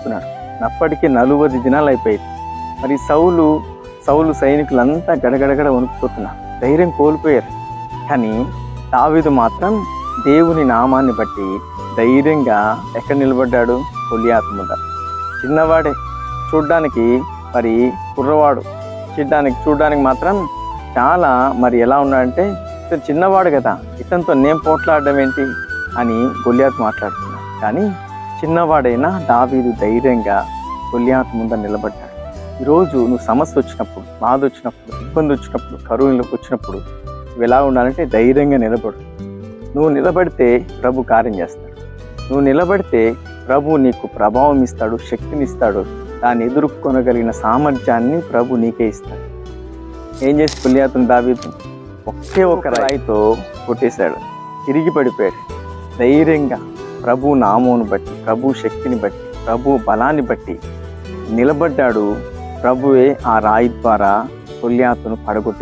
చెప్తున్నాడు. అప్పటికే నలువది దినాలు అయిపోయాయి మరి సౌలు సౌలు సైనికులంతా గడగడగడ వణుకుపోతున్నారు ధైర్యం కోల్పోయారు. కానీ దావిదు మాత్రం దేవుని నామాన్ని బట్టి ధైర్యంగా ఎక్కడ నిలబడ్డాడు? కొలియాత్ ముంద చిన్నవాడే. చూడ్డానికి మరి కుర్రవాడు. చూడ్డానికి చూడడానికి మాత్రం చాలా మరి ఎలా ఉన్నాడంటే ఇతను చిన్నవాడు కదా ఇతనితో నేను పోట్లాడడం ఏంటి? అని గొలియాత్ మాట్లాడుతున్నాడు. కానీ చిన్నవాడైనా దావీదు ధైర్యంగా గొలియాత్ ముందర నిలబడ్డాడు. ఈరోజు నువ్వు సమస్య వచ్చినప్పుడు బాధ వచ్చినప్పుడు ఇబ్బంది వచ్చినప్పుడు కరువులు వచ్చినప్పుడు నువ్వు ఎలా ఉండాలంటే ధైర్యంగా నిలబడు. నువ్వు నిలబడితే ప్రభు కార్యం చేస్తాడు. నువ్వు నిలబడితే ప్రభు నీకు ప్రభావం ఇస్తాడు శక్తిని ఇస్తాడు. దాన్ని ఎదుర్కొనగలిగిన సామర్థ్యాన్ని ప్రభు నీకే ఇస్తాడు. ఏం చేసి పుల్యాతను దావీదు ఒకే ఒక రాయితో కొట్టేశాడు. తిరిగి పడిపోయాడు. ధైర్యంగా ప్రభు నామమును బట్టి ప్రభు శక్తిని బట్టి ప్రభు బలాన్ని బట్టి నిలబడ్డాడు. ప్రభువే ఆ రాయి ద్వారా కొల్యాతును పడగొట్టే